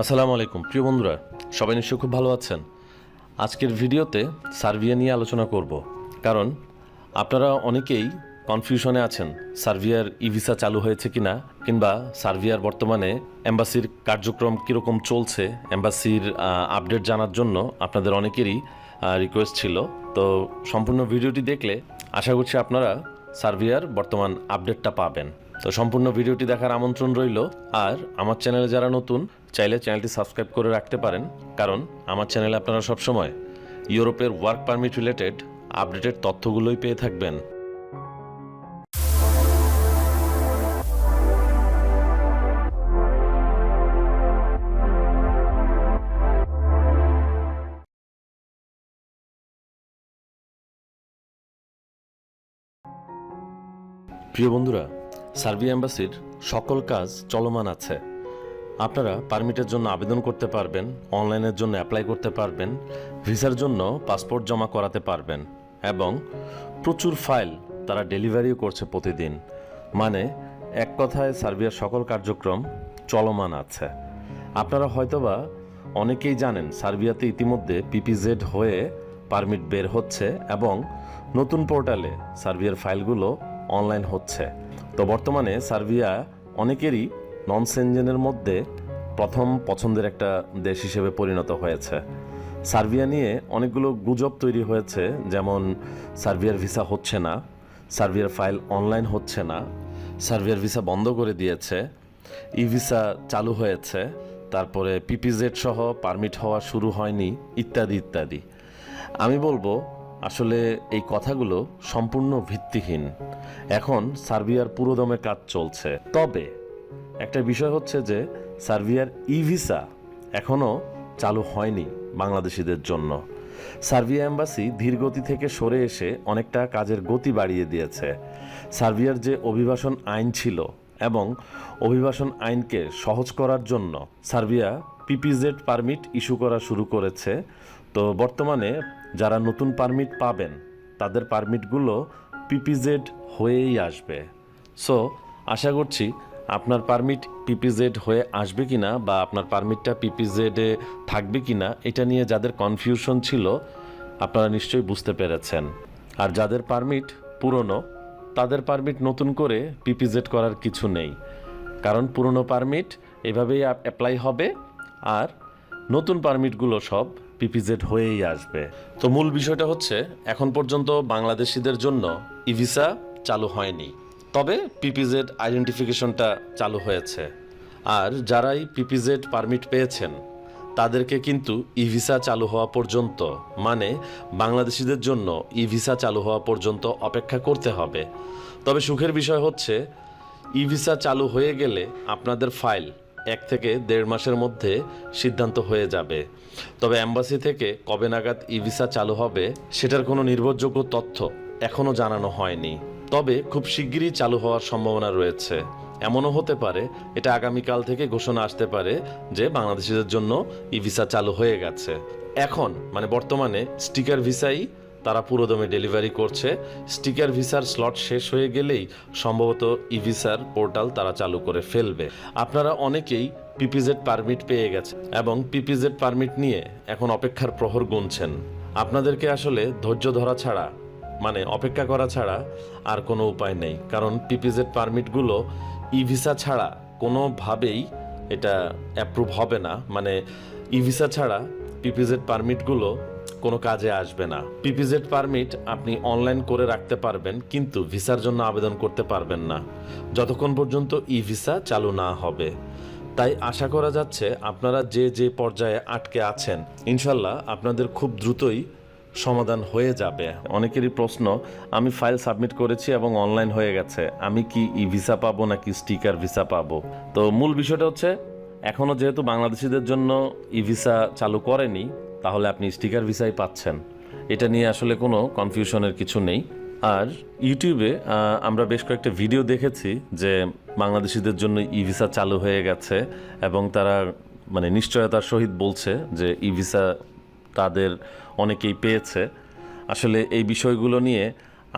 আসসালামু আলাইকুম। প্রিয় বন্ধুরা, সবাই নিশ্চয়ই খুব ভালো আছেন। আজকের ভিডিওতে সার্বিয়া নিয়ে আলোচনা করব। কারণ আপনারা অনেকেই কনফিউশনে আছেন সার্বিয়ার ই ভিসা চালু হয়েছে কিনা কিংবা সার্বিয়ার বর্তমানে এম্বাসির কার্যক্রম কীরকম চলছে, এম্বাসির আপডেট জানার জন্য আপনাদের অনেকেরই রিকোয়েস্ট ছিল। তো সম্পূর্ণ ভিডিওটি দেখলে আশা করছি আপনারা সার্বিয়ার বর্তমান আপডেটটা পাবেন। তো সম্পূর্ণ ভিডিওটি দেখার আমন্ত্রণ রইল। আর আমার চ্যানেলে যারা নতুন, চাইলে চ্যানেলটি সাবস্ক্রাইব করে রাখতে পারেন। কারণ আমার চ্যানেলে আপনারা সবসময় ইউরোপের ওয়ার্ক পারমিট রিলেটেড আপডেটেড তথ্যগুলোই পেয়ে থাকবেন। প্রিয় বন্ধুরা সার্বিয়া এম্বাসির সকল কাজ চলমান আছে। আপনারা পারমিটের জন্য আবেদন করতে পারবেন, অনলাইনের জন্য অ্যাপ্লাই করতে পারবেন, ভিসার জন্য পাসপোর্ট জমা করাতে পারবেন এবং প্রচুর ফাইল তারা ডেলিভারিও করছে প্রতিদিন। মানে এক কথায় সার্বিয়ার সকল কার্যক্রম চলমান আছে। আপনারা হয়তোবা অনেকেই জানেন, সার্বিয়াতে ইতিমধ্যে পিপিজেড হয়ে পারমিট বের হচ্ছে এবং নতুন পোর্টালে সার্বিয়ার ফাইলগুলো অনলাইন হচ্ছে। তো বর্তমানে সার্বিয়া অনেকেরই নন সেনজেনের মধ্যে প্রথম পছন্দের একটা দেশ হিসেবে পরিণত হয়েছে। সার্বিয়া নিয়ে অনেকগুলো গুজব তৈরি হয়েছে, যেমন সার্বিয়ার ভিসা হচ্ছে না, সার্বিয়ার ফাইল অনলাইন হচ্ছে না, সার্বিয়ার ভিসা বন্ধ করে দিয়েছে, ই ভিসা চালু হয়েছে, তারপরে পিপিজেড সহ পারমিট হওয়া শুরু হয়নি, ইত্যাদি ইত্যাদি। আমি বলব আসলে এই কথাগুলো সম্পূর্ণ ভিত্তিহীন। এখন সার্বিয়ার পুরোদমে কাজ চলছে। তবে একটা বিষয় হচ্ছে যে সার্বিয়ার ই ভিসা এখনও চালু হয়নি বাংলাদেশিদের জন্য। সার্বিয়া এম্বাসি ধীরগতি থেকে সরে এসে অনেকটা কাজের গতি বাড়িয়ে দিয়েছে। সার্বিয়ার যে অভিবাসন আইন ছিল এবং অভিবাসন আইনকে সহজ করার জন্য সার্বিয়া পিপিজেড পারমিট ইস্যু করা শুরু করেছে। তো বর্তমানে যারা নতুন পারমিট পাবেন, তাদের পারমিটগুলো পিপিজেড হয়েই আসবে। সো আশা করছি আপনার পারমিট পিপিজেড হয়ে আসবে কি না বা আপনার পারমিটটা পিপিজেডে থাকবে কিনা, এটা নিয়ে যাদের কনফিউশন ছিল, আপনারা নিশ্চয়ই বুঝতে পেরেছেন। আর যাদের পারমিট পুরনো, তাদের পারমিট নতুন করে পিপিজেড করার কিছু নেই। কারণ পুরনো পারমিট এভাবেই অ্যাপ্লাই হবে, আর নতুন পারমিটগুলো সব পিপিজেড হয়েই আসবে। তো মূল বিষয়টা হচ্ছে, এখন পর্যন্ত বাংলাদেশিদের জন্য ই ভিসা চালু হয়নি। তবে পিপিজেড আইডেন্টিফিকেশনটা চালু হয়েছে। আর যারাই পিপিজেড পারমিট পেয়েছেন, তাদেরকে কিন্তু ই ভিসা চালু হওয়া পর্যন্ত মানে বাংলাদেশিদের জন্য ই ভিসা চালু হওয়া পর্যন্ত অপেক্ষা করতে হবে। তবে সুখের বিষয় হচ্ছে, ই ভিসা চালু হয়ে গেলে আপনাদের ফাইল এক থেকে দেড় মাসের মধ্যে সিদ্ধান্ত হয়ে যাবে। তবে অ্যাম্বাসি থেকে কবে নাগাদ ই ভিসা চালু হবে, সেটার কোনো নির্ভরযোগ্য তথ্য এখনও জানানো হয়নি। তবে খুব শিগগিরই চালু হওয়ার সম্ভাবনা রয়েছে। এমনও হতে পারে, এটা আগামীকাল থেকে ঘোষণা আসতে পারে যে বাংলাদেশিদের জন্য ই ভিসা চালু হয়ে গেছে। এখন মানে বর্তমানে স্টিকার ভিসাই তারা পুরোদমে ডেলিভারি করছে। স্টিকার ভিসার স্লট শেষ হয়ে গেলেই সম্ভবত ই ভিসার পোর্টাল তারা চালু করে ফেলবে। আপনারা অনেকেই পিপিজেড পারমিট পেয়ে গেছে এবং পিপিজেড পারমিট নিয়ে এখন অপেক্ষার প্রহর গুনছেন। আপনাদেরকে আসলে ধৈর্য ধরা ছাড়া মানে অপেক্ষা করা ছাড়া আর কোনো উপায় নেই, কারণ পিপিজেড পারমিটগুলো ই ভিসা ছাড়া কোনোভাবেই এটা অ্যাপ্রুভ হবে না। মানে ই ভিসা ছাড়া পিপিজেড পারমিটগুলো কোনো কাজে আসবে না। পিপিজেড পারমিট আপনি অনলাইন করে রাখতে পারবেন, কিন্তু ভিসার জন্য আবেদন করতে পারবেন না। যতক্ষণ পর্যন্ত ই ভিসা চালু না হবে। তাই আশা করা যাচ্ছে আপনারা যে যে পর্যায়ে আটকে আছেন, ইনশাল্লাহ আপনাদের খুব দ্রুতই সমাধান হয়ে যাবে। অনেকেরই প্রশ্ন, আমি ফাইল সাবমিট করেছি এবং অনলাইন হয়ে গেছে, আমি কি ই ভিসা পাবো নাকি স্টিকার ভিসা পাবো? তো মূল বিষয়টা হচ্ছে এখনও যেহেতু বাংলাদেশিদের জন্য ই ভিসা চালু করেনি তাহলে আপনি স্টিকার ভিসাই পাচ্ছেন। এটা নিয়ে আসলে কোনো কনফিউশনের কিছু নেই। আর ইউটিউবে আমরা বেশ কয়েকটা ভিডিও দেখেছি যে বাংলাদেশিদের জন্য ই ভিসা চালু হয়ে গেছে এবং তারা মানে নিশ্চয়তার সহিত বলছে যে ই ভিসা তাদের অনেকেই পেয়েছে। আসলে এই বিষয়গুলো নিয়ে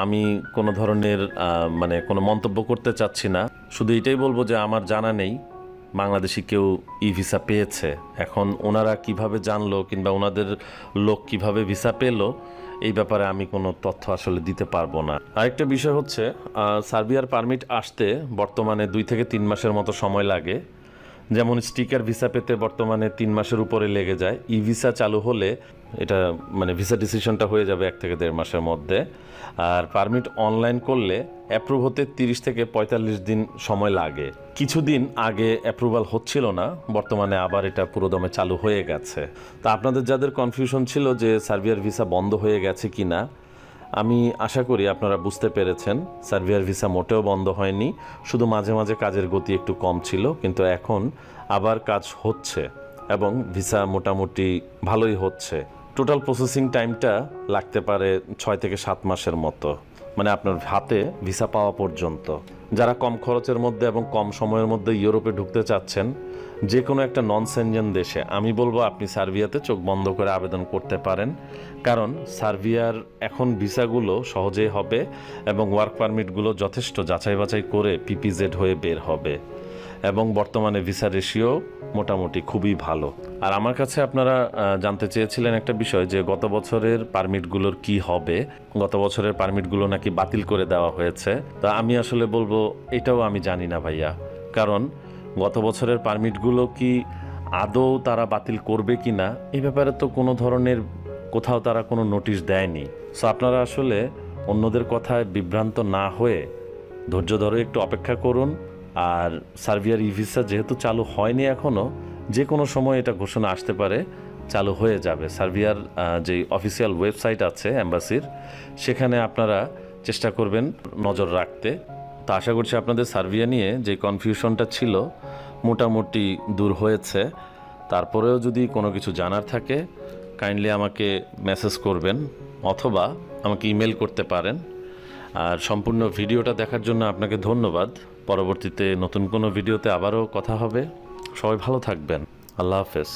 আমি কোনো ধরনের মানে কোনো মন্তব্য করতে চাচ্ছি না। শুধু এটাই বলব যে আমার জানা নেই। বাংলাদেশি কেউ ই ভিসা পেয়েছে। এখন ওনারা কীভাবে জানলো কিংবা ওনাদের লোক কীভাবে ভিসা পেল, এই ব্যাপারে আমি কোনো তথ্য আসলে দিতে পারব না। আরেকটা বিষয় হচ্ছে সার্বিয়ার পারমিট আসতে বর্তমানে দুই থেকে তিন মাসের মতো সময় লাগে। যেমন স্টিকার ভিসা পেতে বর্তমানে তিন মাসের উপরে লেগে যায়। ই ভিসা চালু হলে এটা মানে ভিসা ডিসিশনটা হয়ে যাবে এক থেকে দেড় মাসের মধ্যে। আর পারমিট অনলাইন করলে অ্যাপ্রুভ হতে তিরিশ থেকে পঁয়তাল্লিশ দিন সময় লাগে। কিছুদিন আগে অ্যাপ্রুভাল হচ্ছিল না, বর্তমানে আবার এটা পুরোদমে চালু হয়ে গেছে। তা আপনাদের যাদের কনফিউশন ছিল যে সার্বিয়ার ভিসা বন্ধ হয়ে গেছে কি না আমি আশা করি আপনারা বুঝতে পেরেছেন। সার্বিয়ার ভিসা মোটেও বন্ধ হয়নি। শুধু মাঝে মাঝে কাজের গতি একটু কম ছিল, কিন্তু এখন আবার কাজ হচ্ছে এবং ভিসা মোটামুটি ভালোই হচ্ছে। টোটাল প্রসেসিং টাইমটা লাগতে পারে ছয় থেকে সাত মাসের মতো। মানে আপনার হাতে ভিসা পাওয়া পর্যন্ত। যারা কম খরচের মধ্যে এবং কম সময়ের মধ্যে ইউরোপে ঢুকতে চাচ্ছেন যে কোনো একটা নন সেনজেন দেশে, আমি বলব আপনি সার্বিয়াতে চোখ বন্ধ করে আবেদন করতে পারেন। কারণ সার্বিয়ার এখন ভিসাগুলো সহজেই হবে এবং ওয়ার্ক পারমিটগুলো যথেষ্ট যাচাই বাছাই করে পিপিজেড হয়ে বের হবে। এবং বর্তমানে ভিসা রেশিও মোটামুটি খুবই ভালো। আর আমার কাছে আপনারা জানতে চেয়েছিলেন একটা বিষয় যে গত বছরের পারমিটগুলোর কি হবে। গত বছরের পারমিটগুলো নাকি বাতিল করে দেওয়া হয়েছে। তা আমি আসলে বলব, এটাও আমি জানি না ভাইয়া। কারণ গত বছরের পারমিটগুলো কি আদৌ তারা বাতিল করবে কি না? এই ব্যাপারে তো কোনো ধরনের কোথাও তারা কোনো নোটিশ দেয়নি। সো আপনারা আসলে অন্যদের কথায় বিভ্রান্ত না হয়ে ধৈর্য ধরে একটু অপেক্ষা করুন। আর সার্বিয়ার ই ভিসা যেহেতু চালু হয়নি এখনও যে কোনো সময় এটা ঘোষণা আসতে পারে, চালু হয়ে যাবে। সার্বিয়ার যে অফিসিয়াল ওয়েবসাইট আছে অ্যাম্বাসির সেখানে আপনারা চেষ্টা করবেন নজর রাখতে। তো আশা করছি আপনাদের সার্বিয়া নিয়ে যে কনফিউশনটা ছিল মোটামুটি দূর হয়েছে। তারপরেও যদি কোনো কিছু জানার থাকে কাইন্ডলি আমাকে মেসেজ করবেন অথবা আমাকে ইমেল করতে পারেন। আর সম্পূর্ণ ভিডিওটা দেখার জন্য আপনাকে ধন্যবাদ। পরবর্তীতে নতুন কোনো ভিডিওতে আবারও কথা হবে। সবাই ভালো থাকবেন। আল্লাহ হাফেজ।